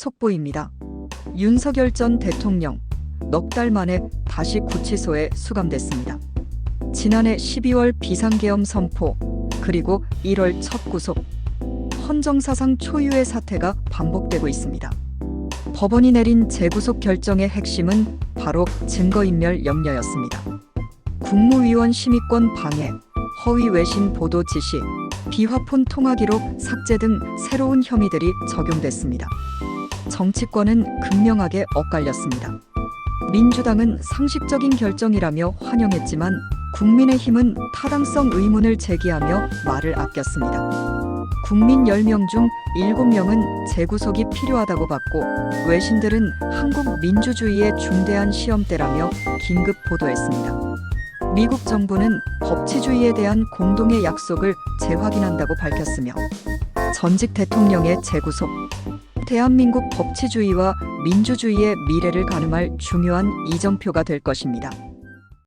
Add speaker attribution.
Speaker 1: 속보입니다. 윤석열 전 대통령 넉 달 만에 다시 구치소에 수감됐습니다. 지난해 12월 비상계엄 선포 그리고 1월 첫 구속 헌정사상 초유의 사태가 반복되고 있습니다. 법원이 내린 재구속 결정의 핵심은 바로 증거인멸 염려였습니다. 국무위원 심의권 방해, 허위 외신 보도 지시, 비화폰 통화 기록 삭제 등 새로운 혐의들이 적용됐습니다. 정치권은 극명하게 엇갈렸습니다. 민주당은 상식적인 결정이라며 환영했지만 국민의힘은 타당성 의문을 제기하며 말을 아꼈습니다. 국민 10명 중 7명은 재구속이 필요하다고 봤고 외신들은 한국 민주주의의 중대한 시험대라며 긴급 보도했습니다. 미국 정부는 법치주의에 대한 공동의 약속을 재확인한다고 밝혔으며 전직 대통령의 재구속, 대한민국 법치주의와 민주주의의 미래를 가늠할 중요한 이정표가 될 것입니다.